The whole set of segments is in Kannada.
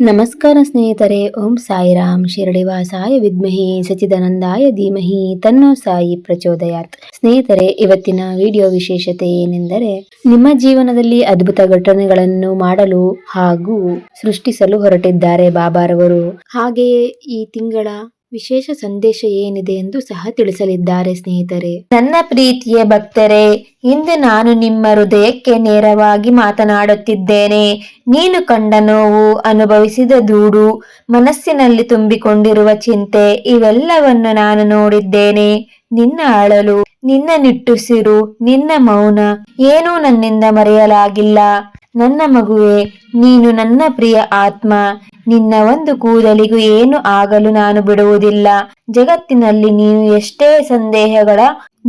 ನಮಸ್ಕಾರ ಸ್ನೇಹಿತರೆ, ಓಂ ಸಾಯಿರಾಮ್ ಶಿರಡಿವಾಸಾಯ ವಿದ್ಮಹಿ ಸಚಿದಾನಂದಾಯ ಧೀಮಹಿ, ತನ್ನೋ ಸಾಯಿ ಪ್ರಚೋದಯಾತ್. ಸ್ನೇಹಿತರೆ, ಇವತ್ತಿನ ವಿಡಿಯೋ ವಿಶೇಷತೆ ಏನೆಂದರೆ, ನಿಮ್ಮ ಜೀವನದಲ್ಲಿ ಅದ್ಭುತ ಘಟನೆಗಳನ್ನು ಮಾಡಲು ಹಾಗೂ ಸೃಷ್ಟಿಸಲು ಹೊರಟಿದ್ದಾರೆ ಬಾಬಾರವರು. ಹಾಗೆಯೇ ಈ ತಿಂಗಳ ವಿಶೇಷ ಸಂದೇಶ ಏನಿದೆ ಎಂದು ಸಹ ತಿಳಿಸಲಿದ್ದಾರೆ ಸ್ನೇಹಿತರೆ. ನನ್ನ ಪ್ರೀತಿಯ ಭಕ್ತರೇ, ಇಂದು ನಾನು ನಿಮ್ಮ ಹೃದಯಕ್ಕೆ ನೇರವಾಗಿ ಮಾತನಾಡುತ್ತಿದ್ದೇನೆ. ನೀನು ಕಂಡ ನೋವು, ಅನುಭವಿಸಿದ ದೂಡು ಮನಸ್ಸಿನಲ್ಲಿ ತುಂಬಿಕೊಂಡಿರುವ ಚಿಂತೆ, ಇವೆಲ್ಲವನ್ನು ನಾನು ನೋಡಿದ್ದೇನೆ. ನಿನ್ನ ಅಳಲು, ನಿನ್ನ ನಿಟ್ಟುಸಿರು, ನಿನ್ನ ಮೌನ ಏನೂ ನನ್ನಿಂದ ಮರೆಯಲಾಗಿಲ್ಲ. ನನ್ನ ಮಗುವೆ, ನೀನು ನನ್ನ ಪ್ರಿಯ ಆತ್ಮ. ನಿನ್ನ ಒಂದು ಕೂದಲಿಗೂ ಏನು ಆಗಲು ನಾನು ಬಿಡುವುದಿಲ್ಲ. ಜಗತ್ತಿನಲ್ಲಿ ನೀನು ಎಷ್ಟೇ ಸಂದೇಹಗಳ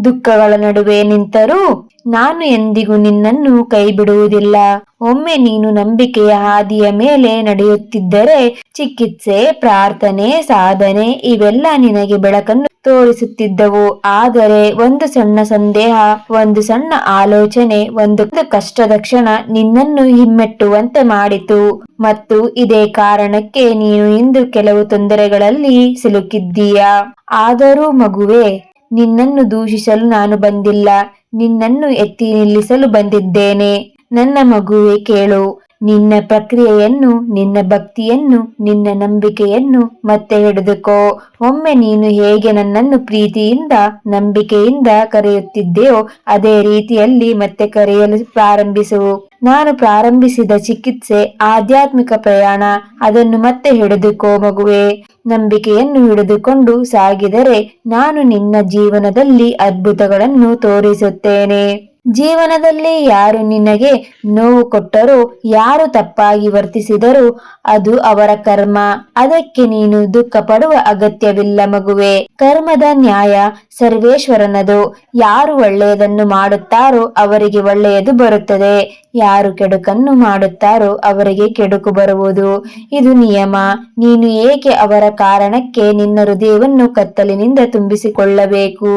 ದುಃಖಗಳ ನಡುವೆ ನಿಂತರೂ ನಾನು ಎಂದಿಗೂ ನಿನ್ನನ್ನು ಕೈ ಬಿಡುವುದಿಲ್ಲ ಒಮ್ಮೆ ನೀನು ನಂಬಿಕೆಯ ಹಾದಿಯ ಮೇಲೆ ನಡೆಯುತ್ತಿದ್ದರೆ ಚಿಕಿತ್ಸೆ, ಪ್ರಾರ್ಥನೆ, ಸಾಧನೆ ಇವೆಲ್ಲ ನಿನಗೆ ಬೆಳಕನ್ನು ತೋರಿಸುತ್ತಿದ್ದವು. ಆದರೆ ಒಂದು ಸಣ್ಣ ಸಂದೇಹ, ಒಂದು ಸಣ್ಣ ಆಲೋಚನೆ, ಒಂದು ಕಷ್ಟದ ಕ್ಷಣ ನಿನ್ನನ್ನು ಹಿಮ್ಮೆಟ್ಟುವಂತೆ ಮಾಡಿತು. ಮತ್ತು ಇದೇ ಕಾರಣಕ್ಕೆ ನೀನು ಇಂದು ಕೆಲವು ತೊಂದರೆಗಳಲ್ಲಿ ಸಿಲುಕಿದ್ದೀಯಾ? ಆದರೂ ಮಗುವೆ ನಿನ್ನನ್ನು ದೂಷಿಸಲು ನಾನು ಬಂದಿಲ್ಲ. ನಿನ್ನನ್ನು ಎತ್ತಿ ನಿಲ್ಲಿಸಲು ಬಂದಿದ್ದೇನೆ. ನನ್ನ ಮಗುವೆ ಕೇಳು. ನಿನ್ನ ಪ್ರಕ್ರಿಯೆಯನ್ನು, ನಿನ್ನ ಭಕ್ತಿಯನ್ನು, ನಿನ್ನ ನಂಬಿಕೆಯನ್ನು ಮತ್ತೆ ಹಿಡಿದುಕೋ. ಒಮ್ಮೆ ನೀನು ಹೇಗೆ ನನ್ನನ್ನು ಪ್ರೀತಿಯಿಂದ, ನಂಬಿಕೆಯಿಂದ ಕರೆಯುತ್ತಿದ್ದೆಯೋ, ಅದೇ ರೀತಿಯಲ್ಲಿ ಮತ್ತೆ ಕರೆಯಲು ಪ್ರಾರಂಭಿಸು. ನಾನು ಪ್ರಾರಂಭಿಸಿದ ಚಿಕಿತ್ಸೆ ಆಧ್ಯಾತ್ಮಿಕ ಪ್ರಯಾಣ. ಅದನ್ನು ಮತ್ತೆ ಹಿಡಿದುಕೋ ಮಗುವೆ. ನಂಬಿಕೆಯನ್ನು ಹಿಡಿದುಕೊಂಡು ಸಾಗಿದರೆ ನಾನು ನಿನ್ನ ಜೀವನದಲ್ಲಿ ಅದ್ಭುತಗಳನ್ನು ತೋರಿಸುತ್ತೇನೆ. ಜೀವನದಲ್ಲಿ ಯಾರು ನಿನಗೆ ನೋವು ಕೊಟ್ಟರೂ, ಯಾರು ತಪ್ಪಾಗಿ ವರ್ತಿಸಿದರೂ ಅದು ಅವರ ಕರ್ಮ. ಅದಕ್ಕೆ ನೀನು ದುಃಖ ಪಡುವ ಅಗತ್ಯವಿಲ್ಲ ಮಗುವೆ. ಕರ್ಮದ ನ್ಯಾಯ ಸರ್ವೇಶ್ವರನದು. ಯಾರು ಒಳ್ಳೆಯದನ್ನು ಮಾಡುತ್ತಾರೋ ಅವರಿಗೆ ಒಳ್ಳೆಯದು ಬರುತ್ತದೆ. ಯಾರು ಕೆಡುಕನ್ನು ಮಾಡುತ್ತಾರೋ ಅವರಿಗೆ ಕೆಡುಕು ಬರುವುದು. ಇದು ನಿಯಮ. ನೀನು ಏಕೆ ಅವರ ಕಾರಣಕ್ಕೆ ನಿನ್ನ ಹೃದಯವನ್ನು ಕತ್ತಲಿನಿಂದ ತುಂಬಿಸಿಕೊಳ್ಳಬೇಕು?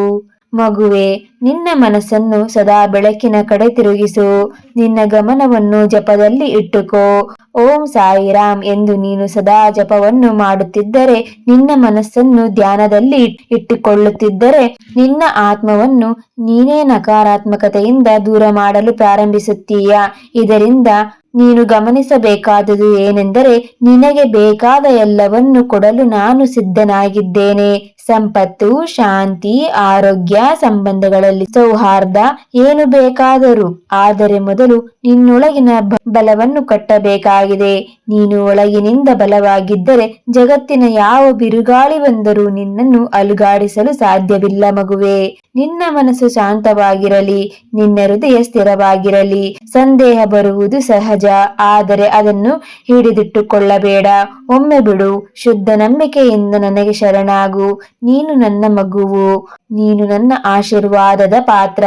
ಮಗುವೆ, ನಿನ್ನ ಮನಸ್ಸನ್ನು ಸದಾ ಬೆಳಕಿನ ಕಡೆ ತಿರುಗಿಸು. ನಿನ್ನ ಗಮನವನ್ನು ಜಪದಲ್ಲಿ ಇಟ್ಟುಕೋ. ಓಂ ಸಾಯಿರಾಮ್ ಎಂದು ನೀನು ಸದಾ ಜಪವನ್ನು ಮಾಡುತ್ತಿದ್ದರೆ, ನಿನ್ನ ಮನಸ್ಸನ್ನು ಧ್ಯಾನದಲ್ಲಿ ಇಟ್ಟುಕೊಳ್ಳುತ್ತಿದ್ದರೆ, ನಿನ್ನ ಆತ್ಮವನ್ನು ನೀನೇ ನಕಾರಾತ್ಮಕತೆಯಿಂದ ದೂರ ಮಾಡಲು ಪ್ರಾರಂಭಿಸುತ್ತೀಯ? ಇದರಿಂದ ನೀನು ಗಮನಿಸಬೇಕಾದುದು ಏನೆಂದರೆ, ನಿನಗೆ ಬೇಕಾದ ಎಲ್ಲವನ್ನು ಕೊಡಲು ನಾನು ಸಿದ್ಧನಾಗಿದ್ದೇನೆ. ಸಂಪತ್ತು, ಶಾಂತಿ, ಆರೋಗ್ಯ ಸಂಬಂಧಗಳಲ್ಲಿ ಸೌಹಾರ್ದ ಏನು ಬೇಕಾದರೂ, ಆದರೆ ಮೊದಲು ನಿನ್ನೊಳಗಿನ ಬಲವನ್ನು ಕಟ್ಟಬೇಕಾಗಿದೆ. ನೀನು ಒಳಗಿನಿಂದ ಬಲವಾಗಿದ್ದರೆ ಜಗತ್ತಿನ ಯಾವ ಬಿರುಗಾಳಿ ಬಂದರೂ ನಿನ್ನನ್ನು ಅಲುಗಾಡಿಸಲು ಸಾಧ್ಯವಿಲ್ಲ ಮಗುವೆ. ನಿನ್ನ ಮನಸ್ಸು ಶಾಂತವಾಗಿರಲಿ, ನಿನ್ನ ಹೃದಯ ಸ್ಥಿರವಾಗಿರಲಿ. ಸಂದೇಹ ಬರುವುದು ಸಹಜ, ಆದರೆ ಅದನ್ನು ಹಿಡಿದಿಟ್ಟುಕೊಳ್ಳಬೇಡ. ಒಮ್ಮೆ ಬಿಡು, ಶುದ್ಧ ನಂಬಿಕೆಯಿಂದ ನನಗೆ ಶರಣಾಗು. ನೀನು ನನ್ನ ಮಗುವು, ನೀನು ನನ್ನ ಆಶೀರ್ವಾದದ ಪಾತ್ರ.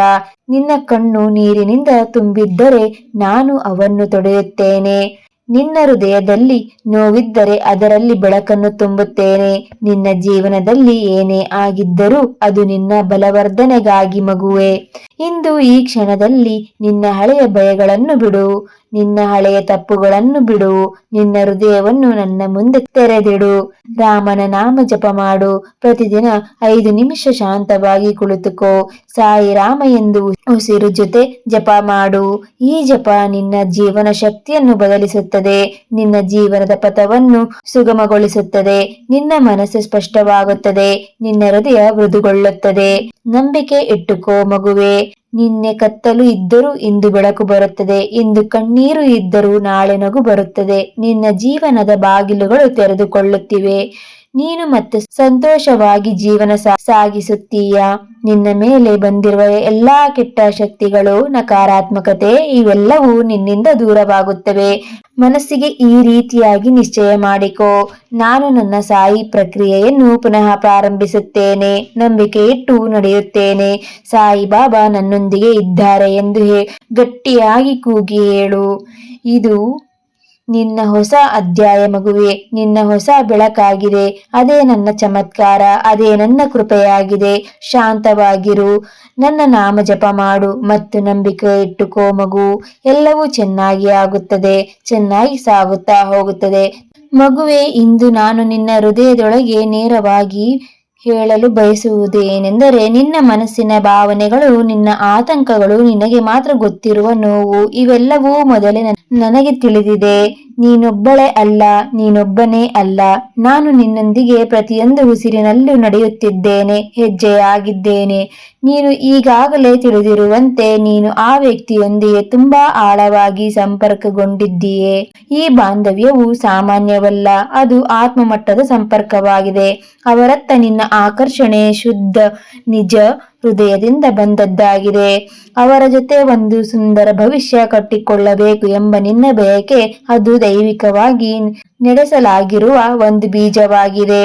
ನಿನ್ನ ಕಣ್ಣು ನೀರಿನಿಂದ ತುಂಬಿದ್ದರೆ ನಾನು ಅವನ್ನು ತೊಡೆಯುತ್ತೇನೆ. ನಿನ್ನ ಹೃದಯದಲ್ಲಿ ನೋವಿದ್ದರೆ ಅದರಲ್ಲಿ ಬೆಳಕನ್ನು ತುಂಬುತ್ತೇನೆ. ನಿನ್ನ ಜೀವನದಲ್ಲಿ ಏನೇ ಆಗಿದ್ದರೂ ಅದು ನಿನ್ನ ಬಲವರ್ಧನೆಗಾಗಿ ಮಗುವೆ. ಇಂದು ಈ ಕ್ಷಣದಲ್ಲಿ ನಿನ್ನ ಹಳೆಯ ಭಯಗಳನ್ನು ಬಿಡು. ನಿನ್ನ ಹಳೆಯ ತಪ್ಪುಗಳನ್ನು ಬಿಡು, ನಿನ್ನ ಹೃದಯವನ್ನು ನನ್ನ ಮುಂದೆ ತೆರೆದಿಡು. ರಾಮನ ನಾಮ ಜಪ ಮಾಡು. ಪ್ರತಿದಿನ ಐದು ನಿಮಿಷ ಶಾಂತವಾಗಿ ಕುಳಿತುಕೋ. ಸಾಯಿ ರಾಮ ಎಂದು ಉಸಿರು ಜೊತೆ ಜಪ ಮಾಡು. ಈ ಜಪ ನಿನ್ನ ಜೀವನ ಶಕ್ತಿಯನ್ನು ಬದಲಿಸುತ್ತದೆ. ನಿನ್ನ ಜೀವನದ ಪಥವನ್ನು ಸುಗಮಗೊಳಿಸುತ್ತದೆ. ನಿನ್ನ ಮನಸ್ಸು ಸ್ಪಷ್ಟವಾಗುತ್ತದೆ. ನಿನ್ನ ಹೃದಯ ಮೃದುಗೊಳ್ಳುತ್ತದೆ. ನಂಬಿಕೆ ಇಟ್ಟುಕೋ ಮಗುವೆ. ನಿನ್ನೆ ಕತ್ತಲು ಇದ್ದರೂ ಇಂದು ಬೆಳಕು ಬರುತ್ತದೆ. ಇಂದು ಕಣ್ಣೀರು ಇದ್ದರೂ ನಾಳೆ ನಗು ಬರುತ್ತದೆ. ನಿನ್ನ ಜೀವನದ ಬಾಗಿಲುಗಳು ತೆರೆದುಕೊಳ್ಳುತ್ತಿವೆ. ನೀನು ಮತ್ತೆ ಸಂತೋಷವಾಗಿ ಜೀವನ ಸಾಗಿಸುತ್ತೀಯ? ನಿನ್ನ ಮೇಲೆ ಬಂದಿರುವ ಎಲ್ಲಾ ಕೆಟ್ಟ ಶಕ್ತಿಗಳು ನಕಾರಾತ್ಮಕತೆ ಇವೆಲ್ಲವೂ ನಿನ್ನಿಂದ ದೂರವಾಗುತ್ತವೆ. ಮನಸ್ಸಿಗೆ ಈ ರೀತಿಯಾಗಿ ನಿಶ್ಚಯ ಮಾಡಿಕೋ. ನಾನು ನನ್ನ ಸಾಯಿ ಪ್ರಕ್ರಿಯೆಯನ್ನು ಪುನಃ ಪ್ರಾರಂಭಿಸುತ್ತೇನೆ. ನಂಬಿಕೆ ಇಟ್ಟು ನಡೆಯುತ್ತೇನೆ. ಸಾಯಿ ಬಾಬಾ ನನ್ನೊಂದಿಗೆ ಇದ್ದಾರೆ ಎಂದು ಗಟ್ಟಿಯಾಗಿ ಕೂಗಿ ಹೇಳು. ಇದು ನಿನ್ನ ಹೊಸ ಅಧ್ಯಾಯ ಮಗುವೆ, ನಿನ್ನ ಹೊಸ ಬೆಳಕಾಗಿದೆ. ಅದೇ ನನ್ನ ಚಮತ್ಕಾರ, ಅದೇ ನನ್ನ ಕೃಪೆಯಾಗಿದೆ. ಶಾಂತವಾಗಿರು, ನನ್ನ ನಾಮ ಜಪ ಮಾಡು ಮತ್ತು ನಂಬಿಕೆ ಇಟ್ಟುಕೋ ಮಗು. ಎಲ್ಲವೂ ಚೆನ್ನಾಗಿ ಆಗುತ್ತದೆ, ಚೆನ್ನಾಗಿ ಸಾಗುತ್ತಾ ಹೋಗುತ್ತದೆ. ಮಗುವೆ, ಇಂದು ನಾನು ನಿನ್ನ ಹೃದಯದೊಳಗೆ ನೇರವಾಗಿ ಹೇಳಲು ಬಯಸುವುದೇನೆಂದರೆ ನಿನ್ನ ಮನಸ್ಸಿನ ಭಾವನೆಗಳು, ನಿನ್ನ ಆತಂಕಗಳು ನಿನಗೆ ಮಾತ್ರ ಗೊತ್ತಿರುವ ನೋವು ಇವೆಲ್ಲವೂ ಮೊದಲೇ ನನ್- ನನಗೆ ತಿಳಿದಿದೆ. ನೀನೊಬ್ಬಳೇ ಅಲ್ಲ, ನೀನೊಬ್ಬನೇ ಅಲ್ಲ. ನಾನು ನಿನ್ನೊಂದಿಗೆ ಪ್ರತಿಯೊಂದು ಉಸಿರಿನಲ್ಲೂ ನಡೆಯುತ್ತಿದ್ದೇನೆ, ಹೆಜ್ಜೆಯಾಗಿದ್ದೇನೆ. ನೀನು ಈಗಾಗಲೇ ತಿಳಿದಿರುವಂತೆ ನೀನು ಆ ವ್ಯಕ್ತಿಯೊಂದಿಗೆ ತುಂಬಾ ಆಳವಾಗಿ ಸಂಪರ್ಕಗೊಂಡಿದ್ದೀಯೆ. ಈ ಬಾಂಧವ್ಯವು ಸಾಮಾನ್ಯವಲ್ಲ, ಅದು ಆತ್ಮಮಟ್ಟದ ಸಂಪರ್ಕವಾಗಿದೆ. ಅವರತ್ತ ನಿನ್ನ ಆಕರ್ಷಣೆ ಶುದ್ಧ, ನಿಜ ಹೃದಯದಿಂದ ಬಂದದ್ದಾಗಿದೆ. ಅವರ ಜೊತೆ ಒಂದು ಸುಂದರ ಭವಿಷ್ಯ ಕಟ್ಟಿಕೊಳ್ಳಬೇಕು ಎಂಬ ನಿನ್ನ ಬಯಕೆ ಅದು ದೈವಿಕವಾಗಿ ನಡೆಸಲಾಗಿರುವ ಒಂದು ಬೀಜವಾಗಿದೆ.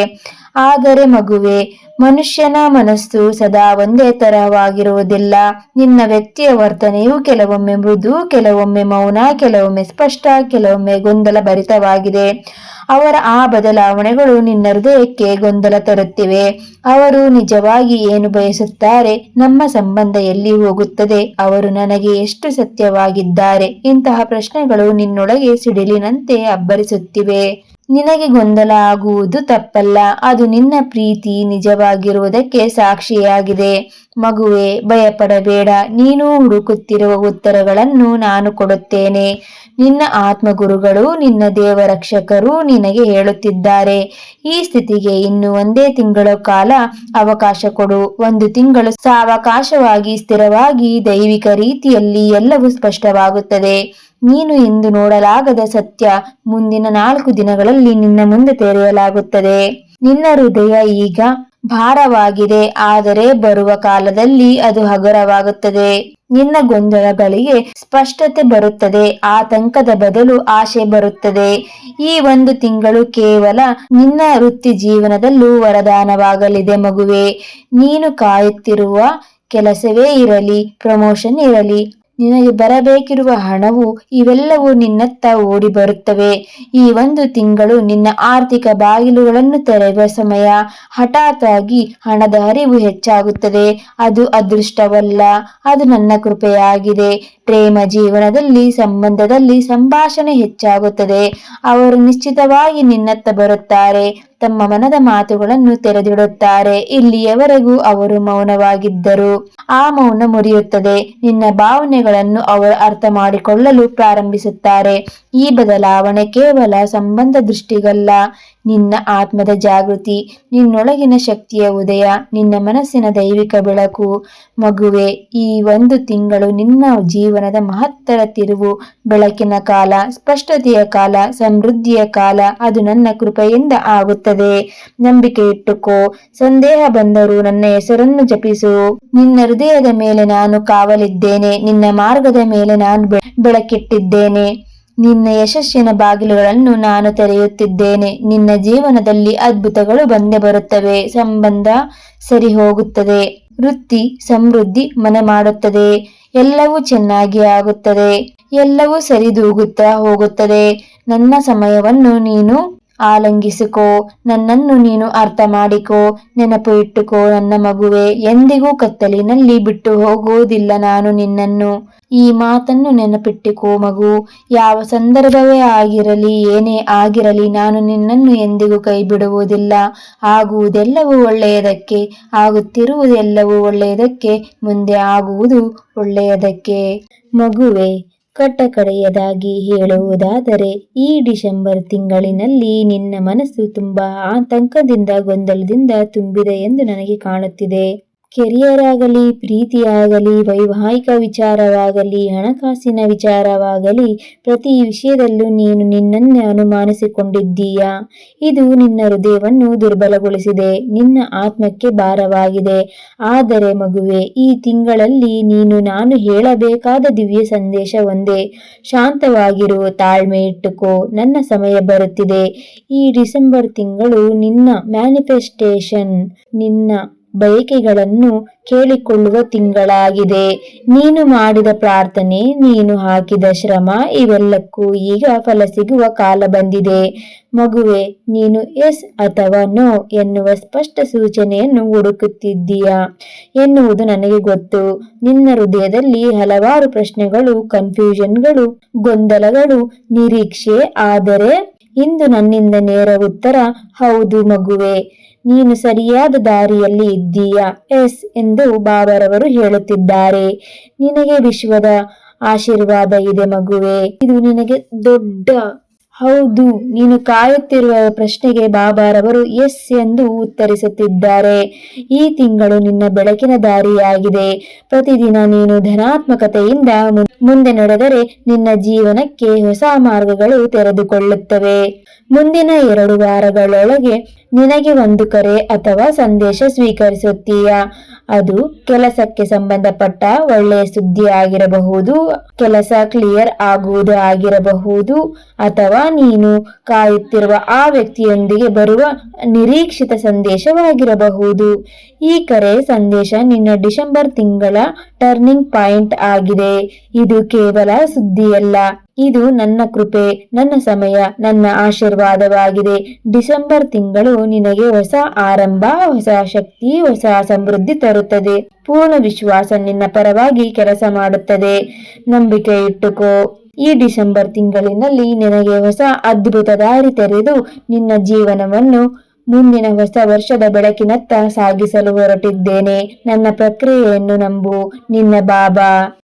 ಆದರೆ ಮಗುವೆ, ಮನುಷ್ಯನ ಮನಸ್ಸು ಸದಾ ಒಂದೇ ತರಹವಾಗಿರುವುದಿಲ್ಲ. ನಿನ್ನ ವ್ಯಕ್ತಿಯ ವರ್ತನೆಯು ಕೆಲವೊಮ್ಮೆ ಮೃದು, ಕೆಲವೊಮ್ಮೆ ಮೌನ, ಕೆಲವೊಮ್ಮೆ ಸ್ಪಷ್ಟ, ಕೆಲವೊಮ್ಮೆ ಗೊಂದಲ ಭರಿತವಾಗಿದೆ ಅವರ ಆ ಬದಲಾವಣೆಗಳು ನಿನ್ನ ಹೃದಯಕ್ಕೆ ಗೊಂದಲ ತರುತ್ತಿವೆ. ಅವರು ನಿಜವಾಗಿ ಏನು ಬಯಸುತ್ತಾರೆ ನಮ್ಮ ಸಂಬಂಧ ಎಲ್ಲಿ ಹೋಗುತ್ತದೆ, ಅವರು ನನಗೆ ಎಷ್ಟು ಸತ್ಯವಾಗಿದ್ದಾರೆ, ಇಂತಹ ಪ್ರಶ್ನೆಗಳು ನಿನ್ನೊಳಗೆ ಸಿಡಿಲಿನಂತೆ ಅಬ್ಬರಿಸುತ್ತಿವೆ. ನಿನಗೆ ಗೊಂದಲ ಆಗುವುದು ತಪ್ಪಲ್ಲ. ಅದು ನಿನ್ನ ಪ್ರೀತಿ ನಿಜವಾಗಿರುವುದಕ್ಕೆ ಸಾಕ್ಷಿಯಾಗಿದೆ. ಮಗುವೆ, ಭಯಪಡಬೇಡ. ನೀನು ಹುಡುಕುತ್ತಿರುವ ಉತ್ತರಗಳನ್ನು ನಾನು ಕೊಡುತ್ತೇನೆ. ನಿನ್ನ ಆತ್ಮಗುರುಗಳು, ನಿನ್ನ ದೇವರಕ್ಷಕರು ನಿನಗೆ ಹೇಳುತ್ತಿದ್ದಾರೆ. ಈ ಸ್ಥಿತಿಗೆ ಇನ್ನು ಒಂದೇ ತಿಂಗಳ ಕಾಲ ಅವಕಾಶ ಕೊಡು. ಒಂದು ತಿಂಗಳು ಸಾವಕಾಶವಾಗಿ ಸ್ಥಿರವಾಗಿ ದೈವಿಕ ರೀತಿಯಲ್ಲಿ ಎಲ್ಲವೂ ಸ್ಪಷ್ಟವಾಗುತ್ತದೆ. ನೀನು ಇಂದು ನೋಡಲಾಗದ ಸತ್ಯ ಮುಂದಿನ ನಾಲ್ಕು ದಿನಗಳಲ್ಲಿ ನಿನ್ನ ಮುಂದೆ ತೆರೆಯಲಾಗುತ್ತದೆ. ನಿನ್ನ ಹೃದಯ ಈಗ ಭಾರವಾಗಿದೆ, ಆದರೆ ಬರುವ ಕಾಲದಲ್ಲಿ ಅದು ಹಗುರವಾಗುತ್ತದೆ. ನಿನ್ನ ಗೊಂದಲಗಳಿಗೆ ಸ್ಪಷ್ಟತೆ ಬರುತ್ತದೆ, ಆತಂಕದ ಬದಲು ಆಶೆ ಬರುತ್ತದೆ. ಈ ಒಂದು ತಿಂಗಳು ಕೇವಲ ನಿನ್ನ ವೃತ್ತಿ ಜೀವನದಲ್ಲೂ ವರದಾನವಾಗಲಿದೆ ಮಗುವೆ. ನೀನು ಕಾಯುತ್ತಿರುವ ಕೆಲಸವೇ ಇರಲಿ, ಪ್ರಮೋಷನ್ ಇರಲಿ ನಿನಗೆ ಬರಬೇಕಿರುವ ಹಣವು ಇವೆಲ್ಲವೂ ನಿನ್ನತ್ತ ಓಡಿ ಬರುತ್ತವೆ ಈ ಒಂದು ತಿಂಗಳು ನಿನ್ನ ಆರ್ಥಿಕ ಬಾಗಿಲುಗಳನ್ನು ತೆರೆಯುವ ಸಮಯ. ಹಠಾತ್ ಆಗಿ ಹಣದ ಹರಿವು ಹೆಚ್ಚಾಗುತ್ತದೆ. ಅದು ಅದೃಷ್ಟವಲ್ಲ, ಅದು ನನ್ನ ಕೃಪೆಯಾಗಿದೆ. ಪ್ರೇಮ ಜೀವನದಲ್ಲಿ, ಸಂಬಂಧದಲ್ಲಿ ಸಂಭಾಷಣೆ ಹೆಚ್ಚಾಗುತ್ತದೆ. ಅವರು ನಿಶ್ಚಿತವಾಗಿ ನಿನ್ನತ್ತ ಬರುತ್ತಾರೆ. ತಮ್ಮ ಮನದ ಮಾತುಗಳನ್ನು ತೆರೆದಿಡುತ್ತಾರೆ. ಇಲ್ಲಿಯವರೆಗೂ ಅವರು ಮೌನವಾಗಿದ್ದರು. ಆ ಮೌನ ಮುರಿಯುತ್ತದೆ. ನಿನ್ನ ಭಾವನೆಗಳನ್ನು ಅವರು ಅರ್ಥ ಮಾಡಿಕೊಳ್ಳಲು ಪ್ರಾರಂಭಿಸುತ್ತಾರೆ. ಈ ಬದಲಾವಣೆ ಕೇವಲ ಸಂಬಂಧ ದೃಷ್ಟಿಗಲ್ಲ. ನಿನ್ನ ಆತ್ಮದ ಜಾಗೃತಿ, ನಿನ್ನೊಳಗಿನ ಶಕ್ತಿಯ ಉದಯ, ನಿನ್ನ ಮನಸ್ಸಿನ ದೈವಿಕ ಬೆಳಕು. ಮಗುವೆ, ಈ ಒಂದು ತಿಂಗಳು ನಿನ್ನ ಜೀವನದ ಮಹತ್ತರ ತಿರುವು. ಬೆಳಕಿನ ಕಾಲ, ಸ್ಪಷ್ಟತೆಯ ಕಾಲ, ಸಮೃದ್ಧಿಯ ಕಾಲ, ಅದು ನನ್ನ ಕೃಪೆಯಿಂದ ಆಗುತ್ತದೆ. ನಂಬಿಕೆ ಇಟ್ಟುಕೋ. ಸಂದೇಹ ಬಂದರೂ ನನ್ನ ಹೆಸರನ್ನು ಜಪಿಸು. ನಿನ್ನ ಹೃದಯದ ಮೇಲೆ ನಾನು ಕಾವಲಿದ್ದೇನೆ. ನಿನ್ನ ಮಾರ್ಗದ ಮೇಲೆ ನಾನು ಬೆಳಕಿಟ್ಟಿದ್ದೇನೆ. ನಿನ್ನ ಯಶಸ್ಸಿನ ಬಾಗಿಲುಗಳನ್ನು ನಾನು ತೆರೆಯುತ್ತಿದ್ದೇನೆ. ನಿನ್ನ ಜೀವನದಲ್ಲಿ ಅದ್ಭುತಗಳು ಬಂದೇ ಬರುತ್ತವೆ. ಸಂಬಂಧ ಸರಿ ಹೋಗುತ್ತದೆ ವೃತ್ತಿ, ಸಮೃದ್ಧಿ ಮನೆ ಮಾಡುತ್ತದೆ ಎಲ್ಲವೂ ಚೆನ್ನಾಗಿ ಆಗುತ್ತದೆ. ಎಲ್ಲವೂ ಸರಿದೂಗುತ್ತಾ ಹೋಗುತ್ತದೆ. ನನ್ನ ಸಮಯವನ್ನು ನೀನು ಆಲಂಗಿಸಿಕೋ, ನನ್ನನ್ನು ನೀನು ಅರ್ಥ ಮಾಡಿಕೋ ನೆನಪು ಇಟ್ಟುಕೋ ನನ್ನ ಮಗುವೆ, ಎಂದಿಗೂ ಕತ್ತಲಿನಲ್ಲಿ ಬಿಟ್ಟು ಹೋಗುವುದಿಲ್ಲ ನಾನು ನಿನ್ನನ್ನು. ಈ ಮಾತನ್ನು ನೆನಪಿಟ್ಟುಕೋ ಮಗು, ಯಾವ ಸಂದರ್ಭವೇ ಆಗಿರಲಿ, ಏನೇ ಆಗಿರಲಿ, ನಾನು ನಿನ್ನನ್ನು ಎಂದಿಗೂ ಕೈ ಬಿಡುವುದಿಲ್ಲ ಆಗುವುದೆಲ್ಲವೂ ಒಳ್ಳೆಯದಕ್ಕೆ, ಆಗುತ್ತಿರುವುದೆಲ್ಲವೂ ಒಳ್ಳೆಯದಕ್ಕೆ, ಮುಂದೆ ಆಗುವುದು ಒಳ್ಳೆಯದಕ್ಕೆ. ಮಗುವೆ ಕಟ್ಟಕಡೆಯದಾಗಿ ಹೇಳುವುದಾದರೆ ಈ ಡಿಸೆಂಬರ್ ತಿಂಗಳಿನಲ್ಲಿ ನಿನ್ನ ಮನಸ್ಸು ತುಂಬಾ ಆತಂಕದಿಂದ ಗೊಂದಲದಿಂದ ತುಂಬಿದೆ ಎಂದು ನನಗೆ ಕಾಣುತ್ತಿದೆ. ಕೆರಿಯರ್ ಆಗಲಿ ಪ್ರೀತಿಯಾಗಲಿ, ವೈವಾಹಿಕ ವಿಚಾರವಾಗಲಿ, ಹಣಕಾಸಿನ ವಿಚಾರವಾಗಲಿ, ಪ್ರತಿ ವಿಷಯದಲ್ಲೂ ನೀನು ನಿನ್ನನ್ನೇ ಅನುಮಾನಿಸಿಕೊಂಡಿದ್ದೀಯಾ? ಇದು ನಿನ್ನ ಹೃದಯವನ್ನು ದುರ್ಬಲಗೊಳಿಸಿದೆ, ನಿನ್ನ ಆತ್ಮಕ್ಕೆ ಭಾರವಾಗಿದೆ. ಆದರೆ ಮಗುವೆ, ಈ ತಿಂಗಳಲ್ಲಿ ನೀನು ನಾನು ಹೇಳಬೇಕಾದ ದಿವ್ಯ ಸಂದೇಶ ಒಂದೇ. ಶಾಂತವಾಗಿರು, ತಾಳ್ಮೆ ಇಟ್ಟುಕೋ, ನನ್ನ ಸಮಯ ಬರುತ್ತಿದೆ. ಈ ಡಿಸೆಂಬರ್ ತಿಂಗಳು ನಿನ್ನ ಮ್ಯಾನಿಫೆಸ್ಟೇಷನ್, ನಿನ್ನ ಬಯಕೆಗಳನ್ನು ಕೇಳಿಕೊಳ್ಳುವ ತಿಂಗಳಾಗಿದೆ. ನೀನು ಮಾಡಿದ ಪ್ರಾರ್ಥನೆ, ನೀನು ಹಾಕಿದ ಶ್ರಮ, ಇವೆಲ್ಲಕ್ಕೂ ಈಗ ಫಲ ಸಿಗುವ ಕಾಲ ಬಂದಿದೆ. ಮಗುವೆ, ನೀನು ಎಸ್ ಅಥವಾ ನೋ ಎನ್ನುವ ಸ್ಪಷ್ಟ ಸೂಚನೆಯನ್ನು ಹುಡುಕುತ್ತಿದ್ದೀಯಾ? ಎನ್ನುವುದು ನನಗೆ ಗೊತ್ತು. ನಿನ್ನ ಹೃದಯದಲ್ಲಿ ಹಲವಾರು ಪ್ರಶ್ನೆಗಳು, ಕನ್ಫ್ಯೂಷನ್ಗಳು, ಗೊಂದಲಗಳು, ನಿರೀಕ್ಷೆ, ಆದರೆ ಇಂದು ನನ್ನಿಂದ ನೇರ ಉತ್ತರ, ಹೌದು ಮಗುವೆ. ನೀನು ಸರಿಯಾದ ದಾರಿಯಲ್ಲಿ ಇದ್ದೀಯಾ? ಎಸ್ ಎಂದು ಬಾಬರವರು ಹೇಳುತ್ತಿದ್ದಾರೆ. ನಿನಗೆ ವಿಶ್ವದ ಆಶೀರ್ವಾದ ಇದೆ ಮಗುವೆ. ಇದು ನಿನಗೆ ದೊಡ್ಡ ಹೌದು. ನೀನು ಕಾಯುತ್ತಿರುವ ಪ್ರಶ್ನೆಗೆ ಬಾಬಾರವರು ಎಸ್ ಎಂದು ಉತ್ತರಿಸುತ್ತಿದ್ದಾರೆ. ಈ ತಿಂಗಳು ನಿನ್ನ ಬೆಳಕಿನ ದಾರಿಯಾಗಿದೆ. ಪ್ರತಿದಿನ ನೀನು ಧನಾತ್ಮಕತೆಯಿಂದ ಮುಂದೆ ನಡೆದರೆ ನಿನ್ನ ಜೀವನಕ್ಕೆ ಹೊಸ ಮಾರ್ಗಗಳು ತೆರೆದುಕೊಳ್ಳುತ್ತವೆ. ಮುಂದಿನ ಎರಡು ವಾರಗಳೊಳಗೆ ನಿನಗೆ ಒಂದು ಕರೆ ಅಥವಾ ಸಂದೇಶ ಸ್ವೀಕರಿಸುತ್ತೀಯಾ? ಅದು ಕೆಲಸಕ್ಕೆ ಸಂಬಂಧಪಟ್ಟ ಒಳ್ಳೆಯ ಸುದ್ದಿ ಆಗಿರಬಹುದು, ಕೆಲಸ ಕ್ಲಿಯರ್ ಆಗುವುದು ಆಗಿರಬಹುದು, ಅಥವಾ ನೀನು ಕಾಯುತ್ತಿರುವ ಆ ವ್ಯಕ್ತಿಯೊಂದಿಗೆ ಬರುವ ನಿರೀಕ್ಷಿತ ಸಂದೇಶವಾಗಿರಬಹುದು. ಈ ಕರೆ ಸಂದೇಶ ನಿನ್ನ ಡಿಸೆಂಬರ್ ತಿಂಗಳ ಟರ್ನಿಂಗ್ ಪಾಯಿಂಟ್ ಆಗಿದೆ. ಇದು ಕೇವಲ ಸುದ್ದಿಯಲ್ಲ. ಇದು ನನ್ನ ಕೃಪೆ, ನನ್ನ ಸಮಯ, ನನ್ನ ಆಶೀರ್ವಾದವಾಗಿದೆ. ಡಿಸೆಂಬರ್ ತಿಂಗಳು ನಿನಗೆ ಹೊಸ ಆರಂಭ, ಹೊಸ ಶಕ್ತಿ, ಹೊಸ ಸಮೃದ್ಧಿ ತರುತ್ತದೆ. ಪೂರ್ಣ ವಿಶ್ವಾಸ ನಿನ್ನ ಪರವಾಗಿ ಕೆಲಸ ಮಾಡುತ್ತದೆ. ನಂಬಿಕೆ ಇಟ್ಟುಕೋ. ಈ ಡಿಸೆಂಬರ್ ತಿಂಗಳಿನಲ್ಲಿ ನಿನಗೆ ಹೊಸ ಅದ್ಭುತ ದಾರಿ ತೆರೆದು ನಿನ್ನ ಜೀವನವನ್ನು ಮುಂದಿನ ಹೊಸ ವರ್ಷದ ಬೆಳಕಿನತ್ತ ಸಾಗಿಸಲು ಹೊರಟಿದ್ದೇನೆ. ನನ್ನ ಪ್ರಕ್ರಿಯೆಯನ್ನು ನಂಬು. ನಿನ್ನ ಬಾಬಾ.